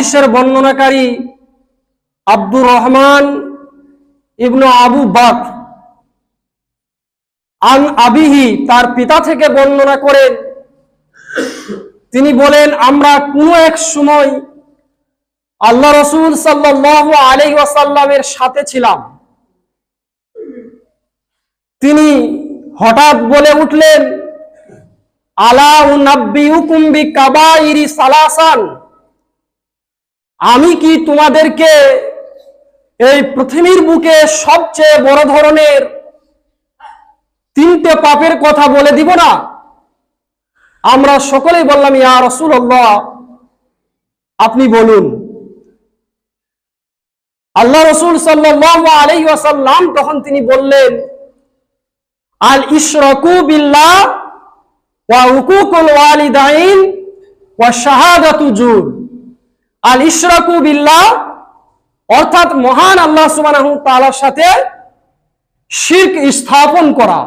হাদিসের বর্ণনাকারী আব্দুর রহমান ইবনু আবু বাক আন আবিহি তার পিতা থেকে বর্ণনা করেন। তিনি বলেন, আমরা কোনো এক সময় আল্লাহ রসুল সাল্লাহ আলহি ওয়াসাল্লামের সাথে ছিলাম। তিনি হঠাৎ বলে উঠলেন, আলা উনাব্বি উকুম্বি কাবাইরি সালাসান। আমি কি তোমাদেরকে এই পৃথিবীর বুকে সবচেয়ে বড় ধরনের তিনটে পাপের কথা বলে দিব না? আমরা সকলেই বললাম, ইয়া রসুল্লাহ আপনি বলুন। আল্লাহ রসুল সাল্লাহ আলহি আসাল্লাম তখন তিনি বললেন, আল ইশরকু বিল্লাহ ওয়া উকুকুল ওয়ালিদাইন ওয়া শাহাদাতু জুর আল ইশরাকু বিল্লাহ, অর্থাৎ মহান আল্লাহ সুবহানাহু তাআলার সাথে শিরক স্থাপন করা।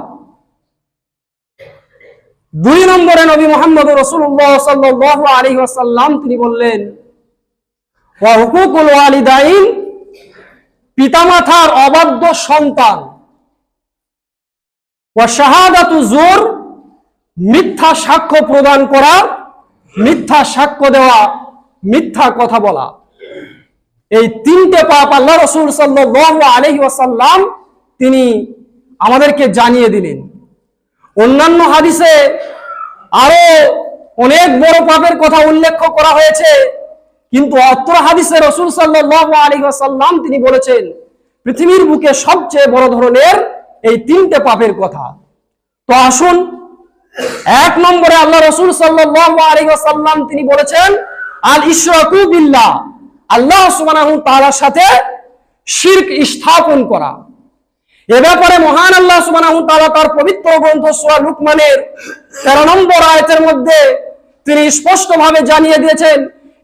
দুই নম্বরে নবী মোহাম্মদ রসুল্লাহ সাল্লাল্লাহু আলাইহি ওয়াসাল্লাম তিনি বললেন হুকুকুল ওয়ালিদাইন, পিতামাতার অবাধ্য সন্তান। ওয়া শাহাদাতু জুর, মিথ্যা সাক্ষ্য প্রদান করা, মিথ্যা সাক্ষ্য দেওয়া। মিথ্যা কথা বলা। এই তিনটে পাপ আল্লাহ রসুল সাল্লাহ আলহি ওয়াসাল্লাম তিনি আমাদেরকে জানিয়ে দিলেন। অন্যান্য হাদিসে আরও অনেক বড় পাপের কথা উল্লেখ করা হয়েছে, কিন্তু অত্র হাদিসে রসুল সাল্লাহ আলী ওয়াসাল্লাম তিনি বলেছেন, পৃথিবীর বুকে সবচেয়ে বড় ধরনের এই তিনটে পাপের কথা। তো আসুন, এক নম্বরে আল্লাহ রসুল সাল্লাহ আলী ওয়াসাল্লাম তিনি বলেছেন আল ইশরাকু বিল্লাহ। আল্লাহ সুবহানাহু তাআলার সাথে শিরক স্থাপন করা। এ ব্যাপারে মহান আল্লাহ সুবহানাহু তাআলা তার পবিত্র গ্রন্থ সূরা লুকমানের 13 নম্বর আয়াতের মধ্যে তিনি স্পষ্টভাবে জানিয়ে দিয়েছেন,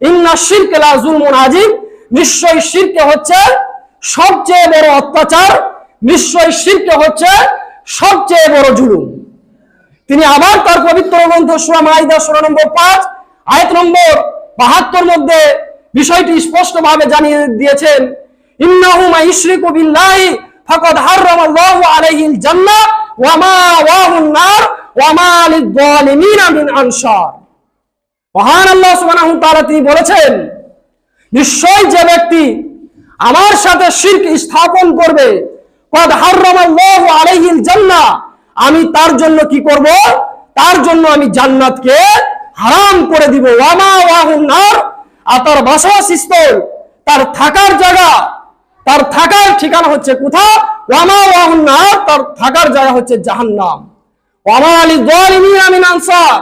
ইন্না শিরক লা যুলমুন আযীম। নিশ্চয় শিরকে হচ্ছে সবচেয়ে বড় অত্যাচার, নিশ্চয় শিরকে হচ্ছে সবচেয়ে বড় জুলুম। তিনি আবার তার পবিত্র গ্রন্থ সূরা মাইদা, সূরা নম্বর 5 আয়াত নম্বর 72 মধ্যে বিষয়টি স্পষ্টভাবে জানিয়ে দিয়েছেন, ইন্নাহু মাইশরিকু বিল্লাহি ফাকাদ হারামাল্লাহু আলাইহিল ওয়া মাওয়াহুন নার ওয়া মা লিয-যালিমিনা মিন আনসার। মহান আল্লাহ সুবহানাহু তাআলা তিনি বলেছেন, নিশ্চয় যে ব্যক্তি আমার সাথে শিরক স্থাপন করবে কদ হারামাল্লাহু আলাইহিল জান্নাহ আমি তার জন্য কি করব? তার জন্য আমি জান্নাতকে হারাম করে দিব। ওয়া মাওয়াহুন নার। আর তার বাসস্থল তার থাকার জায়গা, তার থাকার ঠিকানা হচ্ছে কোথাও ওয়ামা ওয়াহুন্নার তার থাকার জায়গা হচ্ছে জাহান্নাম। ওয়ামা আলী দোয়ালিমিন আমিন আনসার।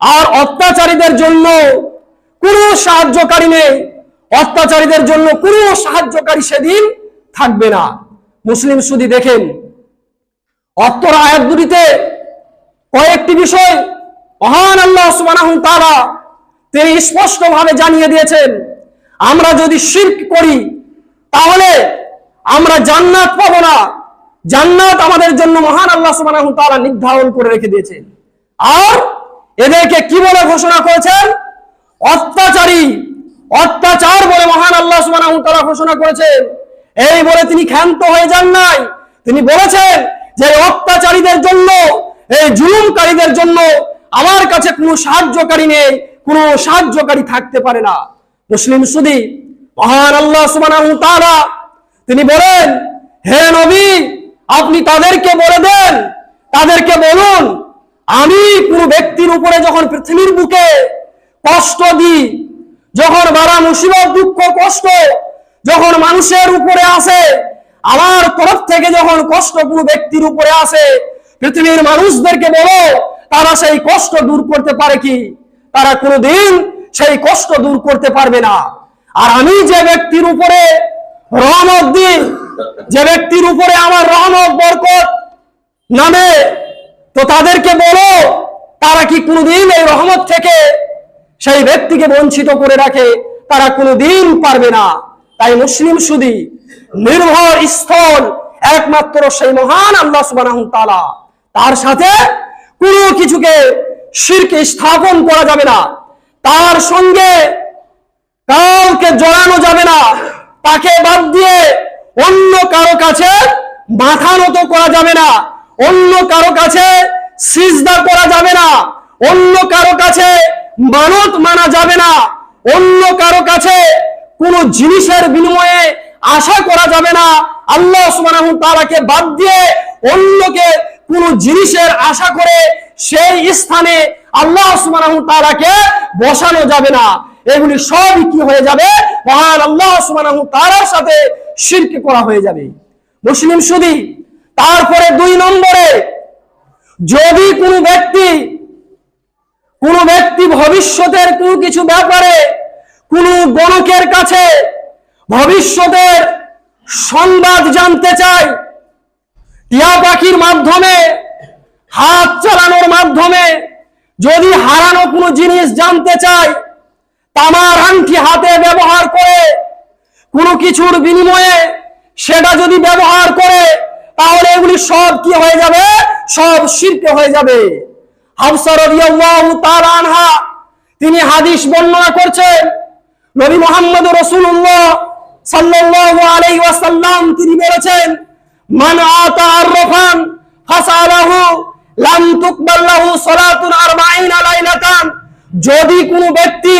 আর অত্যাচারীদের জন্য কোনো সাহায্যকারী নেই। অত্যাচারীদের জন্য কোনো সাহায্যকারী সেদিন থাকবে না। মুসলিম সুদি দেখেন, অত্তর আয়াত দুটিতে কয়েকটি বিষয় মহান আল্লাহ সুবহানাহু তাআলা তিনি স্পষ্টভাবে জানিয়ে দিয়েছেন, আমরা যদি শিরক করি, তাহলে আমরা জান্নাত পাবো না। জান্নাত আমাদের জন্য মহান আল্লাহ সুবহানাহু তারা নির্ধারণ করে রেখে দিয়েছেন। আর এদেরকে কি বলে ঘোষণা করেছেন? অত্যাচারী, অত্যাচার বলে মহান আল্লাহ সুবহানাহু তারা ঘোষণা করেছেন। এই বলে তিনি ক্ষান্ত হয়ে যান নাই। তিনি বলেছেন যে অত্যাচারীদের জন্য, এই জুলুমকারীদের জন্য আমার কাছে কোনো সাহায্যকারী নেই, কোনো সাহায্যকারী থাকতে পারে না। মুসলিম সুদী, মহান আল্লাহ সুবহানাহু তাআলা তিনি বলেন, হে নবী, আপনি তাদেরকে বলে দেন, তাদেরকে বলুন, আমি কোনো ব্যক্তির উপরে যখন পৃথিবীর বুকে কষ্ট দিই, যখন বারা মুসিবত, দুঃখ, কষ্ট যখন মানুষের উপরে আসে, আমার তরফ থেকে যখন কষ্ট কোনো ব্যক্তির উপরে আসে, পৃথিবীর মানুষদেরকে বলো তারা সেই কষ্ট দূর করতে পারে কি? তারা কোনোদিন সেই কষ্ট দূর করতে পারবে না। আর আমি যে ব্যক্তির উপরে রহমত দিন যে ব্যক্তির উপরে আমার রহমত, বরকত নামে, তো তাদেরকে বলো, তারা কি কোনোদিন এই রহমত থেকে সেই ব্যক্তিকে বঞ্চিত করে রাখে? তারা কোনোদিন পারবে না। তাই মুসলিম সুদি, নির্ভর স্থল একমাত্র সেই মহান আল্লাহ তাআলা। তার সাথে কোনো কিছুকে শিরকে স্থাপন করা যাবে না। তার সঙ্গে কাউকে জড়ানো যাবে না। তাকে বাদ দিয়ে অন্য কারও কাছে মাথা নত করা যাবে না। অন্য কারও কাছে সিজদা করা যাবে না। অন্য কারও কাছে মানত মানা যাবে না। অন্য কারও কাছে কোনো জিনিসের বিনিময়ে আশা করা যাবে না। আল্লাহ সুবহানাহু তাআলাকে বাদ দিয়ে অন্যকে কোনো জিনিসের আশা করে সেই স্থানে আল্লাহ সুবহানাহু তাআলাকে বসানো যাবে না। এগুলি সবই কি হয়ে যাবে? মহান আল্লাহ তাআলার সাথে শিরক করা হয়ে যাবে। মুসলিম শুধু তারপরে দুই নম্বরে, যদি কোনো ব্যক্তি, কোন ব্যক্তি ভবিষ্যতের কোনো কিছু ব্যাপারে, কোন গণকের কাছে ভবিষ্যতের সংবাদ জানতে চায় টিয়া পাখির মাধ্যমে, হাত চালানোর মাধ্যমে, যদি হারানো কোনো জিনিস জানতে চায়, তামার আংটি হাতে ব্যবহার করে, কোনো কিছুর বিনিময়ে সেটা যদি ব্যবহার করে, তাহলে এগুলি সব কি হয়ে যাবে? সব শিরকে হয়ে যাবে। আনহা, তিনি হাদিস বর্ণনা করছেন, নবী মুহাম্মদ রাসূলুল্লাহ সাল্লাল্লাহু আলাইহি ওয়াসাল্লাম তিনি বলেছেন মান আতা আরফান লাম তুকবাল সালাতুন 40 লাইলাতান। যদি কোনো ব্যক্তি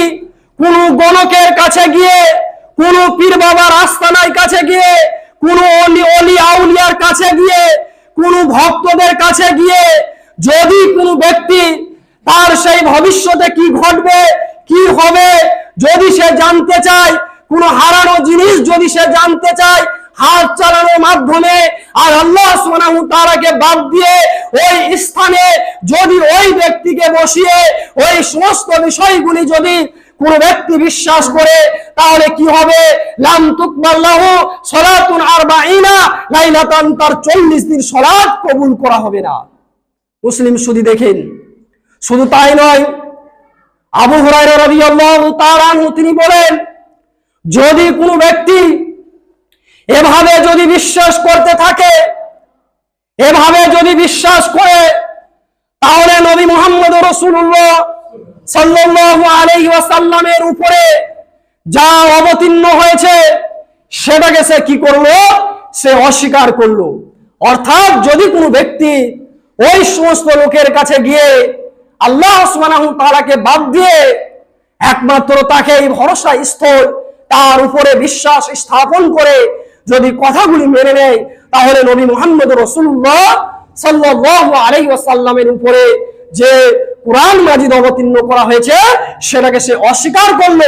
কোন গণকের কাছে গিয়ে, কোন পীর বাবার আস্তানার কাছে গিয়ে, কোন অলি অলি আউলিয়ার কাছে গিয়ে, কোন ভক্তদের কাছে গিয়ে যদি কোনো ব্যক্তি তার সেই ভবিষ্যতে কি ঘটবে, কি হবে, যদি সে জানতে চায়, কোনো হারানো জিনিস যদি সে জানতে চায়, হাত চালানোর মাধ্যমে সুবহানাহু বাদ দিয়ে ওই স্থানে যদি ওই ব্যক্তিকে বসিয়ে ওই সমস্ত বিষয়গুলি যদি কোন ব্যক্তি বিশ্বাস করে, তাহলে কি হবে? তার 40 দিন কবুল করা হবে না। মুসলিম শুধু দেখেন, শুধু তাই নয়, আবু হুরায়রা তিনি বলেন, যদি কোনো ব্যক্তি এভাবে যদি বিশ্বাস করতে থাকে এভাবে যদি বিশ্বাস করে, তাহলে নবী মুহাম্মদ রাসূলুল্লাহ সাল্লাল্লাহু আলাইহি ওয়াসাল্লামের উপরে যা অবতীর্ণ হয়েছে, সেটাকে সে কি করল? সে অস্বীকার করল। অর্থাৎ যদি কোনো ব্যক্তি ওই সমস্ত লোকের কাছে গিয়ে আল্লাহ সুবহানাহু তাআলাকে বাদ দিয়ে একমাত্র তাকে এই ভরসা স্থল, তার উপরে বিশ্বাস স্থাপন করে যদি কথাগুলি মেনে নেয় তাহলে নবী মুহাম্মদ রসুল্লাহ সাল্লাল্লাহু আলাইহি ওয়াসাল্লামের উপরে যে কোরআন মাজিদ অবতীর্ণ করা হয়েছে, সেটাকে সে অস্বীকার করল,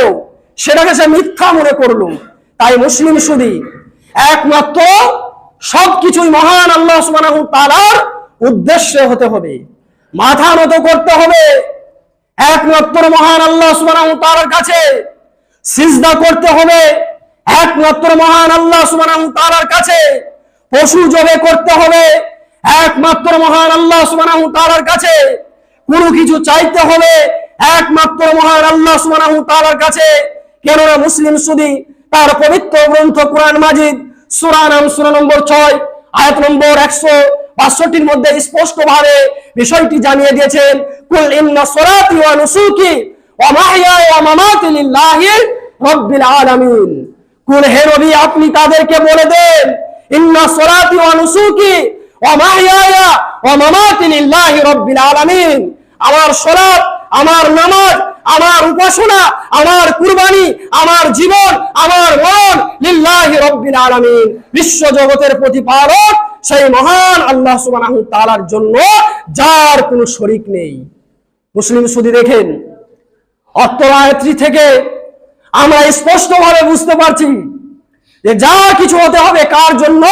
সেটাকে সে মিথ্যা মনে করল। তাই মুসলিম শুধু একমাত্র সবকিছুই মহান আল্লাহ সুবহানাহু তাআলার উদ্দেশ্যে হতে হবে, মাথা নত করতে হবে। একমাত্র মহান আল্লাহ সুবহানাহু তাআলার কাছে সিজদা করতে হবে। একমাত্র মহান আল্লাহ সুবহানাহু তাআলার কাছে পশু জবে করতে হবে। একমাত্র মহান আল্লাহ সুবহানাহু তাআলার কাছে কোনো কিছু চাইতে হবে। একমাত্র মহান আল্লাহ সুবহানাহু তাআলার কাছে। কেননা মুসলিম সুদি তার পবিত্র গ্রন্থ কোরআন মাজিদ, সূরা সূরা নম্বর 6 আয়াত নম্বর 162 মধ্যে স্পষ্ট ভাবে বিষয়টি জানিয়ে দিয়েছেন, কুল ইন্না সলাতি ওয়া নুসুকি ওয়া মাহইয়ায়া ওয়া মামাতি লিল্লাহি রাব্বিল আলামিন। কুল, হে নবী, আপনি তাদেরকে বলে দেন ইন্না সলাতি ওয়া নুসুকি ওয়া মাহইয়ায়া ওয়া মামাতি লিল্লাহি রাব্বিল আলামিন। আমার সালাত আমার নামাজ, আমার উপাসনা, আমার কুরবানি, আমার জীবন, আমার মন লিল্লাহি রাব্বিল আলামিন। বিশ্ব জগতের প্রতিপালক সেই মহান আল্লাহ সুবহানাহু তাআলার জন্য যার কোনো শরীক নেই। মুসলিম শুধু দেখেন অত্তরায়ত্রী থেকে আমরা স্পষ্টভাবে বুঝতে পারছি যে যা কিছু হতে হবে কার জন্য?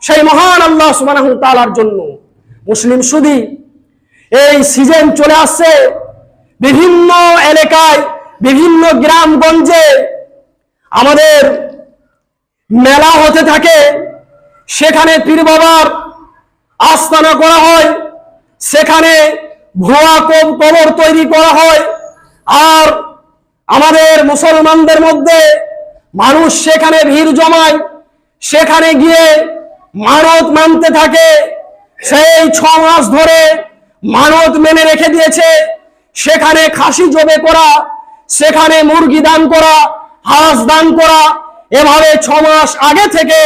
সেই মহান আল্লাহ সুবহানাহু তাআলার জন্য। মুসলিম শুধু এই সিজন চলে আসছে বিভিন্ন এলাকায়, বিভিন্ন গ্রামগঞ্জে। আমাদের মেলা হতে থাকে, সেখানে পীর বাবার আস্তানা করা হয়, সেখানে ভুয়া কব- কবর তৈরি করা হয়, আর আমাদের মুসলমানদের মধ্যে মানুষ সেখানে ভিড় জমায়, সেখানে গিয়ে মানত মানতে থাকে। সেই ছ মাস ধরে মানত মেনে রেখে দিয়েছে। সেখানে খাসি জবে করা, সেখানে মুরগি দান করা, হাঁস দান করা, এভাবে ছ মাস আগে থেকে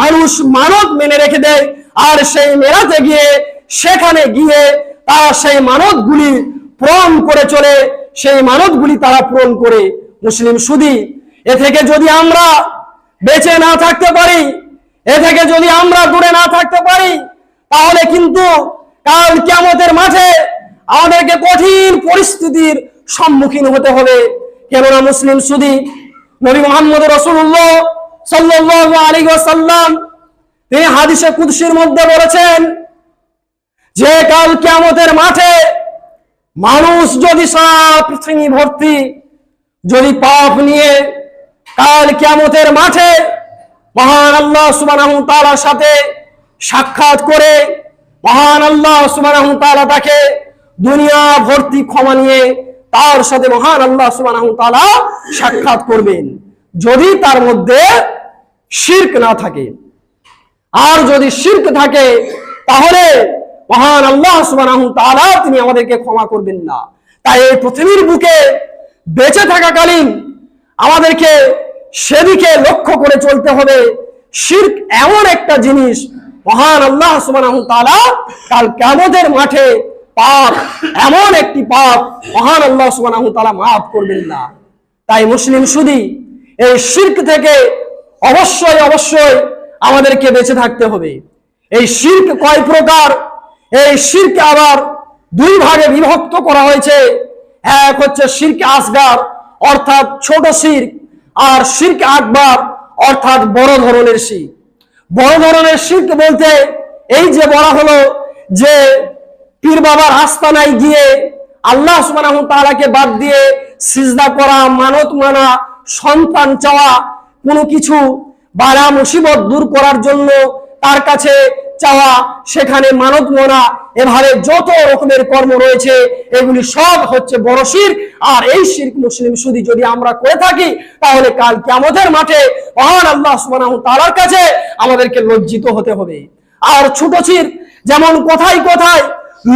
মানুষ মানত মেনে রেখে দেয়। আর সেই মেলাতে গিয়ে, সেখানে গিয়ে তারা সেই মানতগুলি পূরণ করে চলে। সেই মানতগুলি তারা পূরণ করে মুসলিম সুদি এ থেকে যদি আমরা বেঁচে না থাকতে পারি, এ থেকে যদি আমরা দূরে না থাকতে পারি, তাহলে কিন্তু কাল কিয়ামতের মাঠে আমাদেরকে কঠিন পরিস্থিতির সম্মুখীন হতে হবে। কেননা মুসলিম সুদি নবী মোহাম্মদ রসুল্লাহ সাল্লাল্লাহু আলাইহি ওয়াসাল্লাম তিনি হাদিসে কুদসির মধ্যে বলেছেন যে কাল কিয়ামতের মাঠে মানুষ যদি পৃথিবী ভর্তি যদি পাপ নিয়ে কাল কিয়ামতের মাঠে মহান আল্লাহ সুবহানাহু তাআলার সাথে সাক্ষাৎ করে মহান আল্লাহ সুবহানাহু তাআলা তাকে দুনিয়া ভর্তি ক্ষমা নিয়ে তার সাথে মহান আল্লাহ সুবহানাহু তাআলা সাক্ষাৎ করবেন। যদি তার মধ্যে শিরক না থাকে, আর যদি শিরক থাকে, তাহলে মহান আল্লাহ সুবহানাহু তাআলা তিনি আমাদেরকে ক্ষমা করবেন না। তাই এই পৃথিবীর বুকে বেঁচে থাকাকালীন আমাদেরকে সেদিকে লক্ষ্য করে চলতে হবে। শিরক এমন একটা জিনিস, মহান আল্লাহ তাআলা কাল কিয়ামতের মাঠে পাপ, এমন একটি পাপ মহান আল্লাহ সুবহানাহু তাআলা মাফ করবেন না। তাই মুসলিম শুধু এই শির্ক থেকে অবশ্যই অবশ্যই আমাদেরকে বেঁচে থাকতে হবে। এই শির্ক কয় প্রকার? এই শির্ক আবার দুই ভাগে বিভক্ত করা হয়েছে। এক হচ্ছে শির্ক আসগার অর্থাৎ ছোট শির আর শির্ক আকবার অর্থাৎ বড় ধরনের শির্ক। বড় ধরনের শির্ক বলতে এই যে বলা হলো যে পীর বাবার আস্তানায় গিয়ে আল্লাহ সুবহানাহু তাআলাকে বাদ দিয়ে সিজদা করা, মানত মানা, সন্তান চাওয়া, কোনো কিছু বালা মুসিবত দূর করার জন্য তার কাছে চাওয়া, সেখানে মানত মনা, এভাবে যত রকমের কর্ম রয়েছে, এগুলি সব হচ্ছে বড় শির আর এই শির্ক মুসলিম শুধু যদি আমরা করে থাকি, তাহলে কাল কিয়ামতের মাঠে মহান আল্লাহ সুবহানাহু তাআলার কাছে আমাদেরকে লজ্জিত হতে হবে। আর ছোট শির যেমন কোথায় কোথায়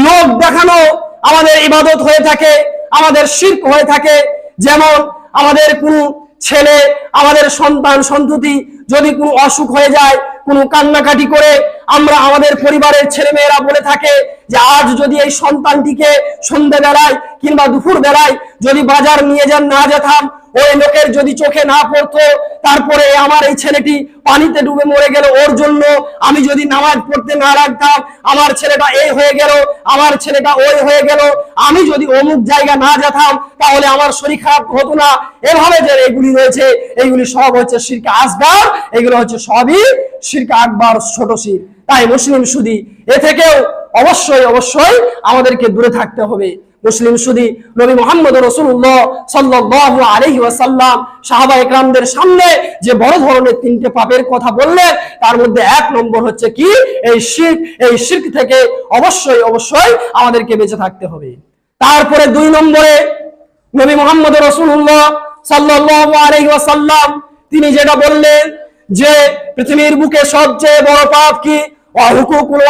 লোক দেখানো আমাদের ইবাদত হয়ে থাকে, আমাদের শির্ক হয়ে থাকে, যেমন আমাদের কোনো ছেলে, আমাদের সন্তান, সন্ততি যদি কোনো অসুখ হয়ে যায় কোনো কান্নাকাটি করে আমরা আমাদের পরিবারের ছেলে মেয়েরা বলে থাকে যে আজ যদি এই সন্তানটিকে সন্ধ্যে বেড়ায় কিংবা দুপুর বেলায় যদি বাজার নিয়ে যান, না যেতাম ওই লোকের যদি চোখে না পড়তো, তারপরে আমার এই ছেলেটি পানিতে ডুবে মরে গেল। ওর জন্য আমি যদি নামাজ পড়তে না রাখতাম, আমার ছেলেটা এই হয়ে গেল, আমার ছেলেটা ওই হয়ে গেল। আমি যদি অমুক জায়গা না যেতাম, তাহলে আমার শরীর খারাপ হতো না। এভাবে যে এগুলি রয়েছে, এগুলি সব হচ্ছে শিরকে আসবার, এগুলো হচ্ছে সবই শিরকে আকবার, ছোট শির। তাই মুসলিম সুদি, এ থেকেও অবশ্যই অবশ্যই আমাদেরকে দূরে থাকতে হবে। মুসলিম সুদি নবী মোহাম্মদ রসুল্লাহ সাল্লাল্লাহু আলাইহি ওয়াসাল্লাম, সাহাবা একরামদের সামনে যে বড় ধরনের তিনটে পাপের কথা বললেন, তার মধ্যে এক নম্বর হচ্ছে কি? এই শিখ এই শিখ থেকে অবশ্যই অবশ্যই আমাদেরকে বেঁচে থাকতে হবে। তারপরে দুই নম্বরে নবী মোহাম্মদ রসুল্লাহ সাল্লাল্লাহু আলাইহি ওয়াসাল্লাম, তিনি যেটা বললেন যে, পৃথিবীর বুকে সবচেয়ে বড় পাপ কি? অহুকুকুল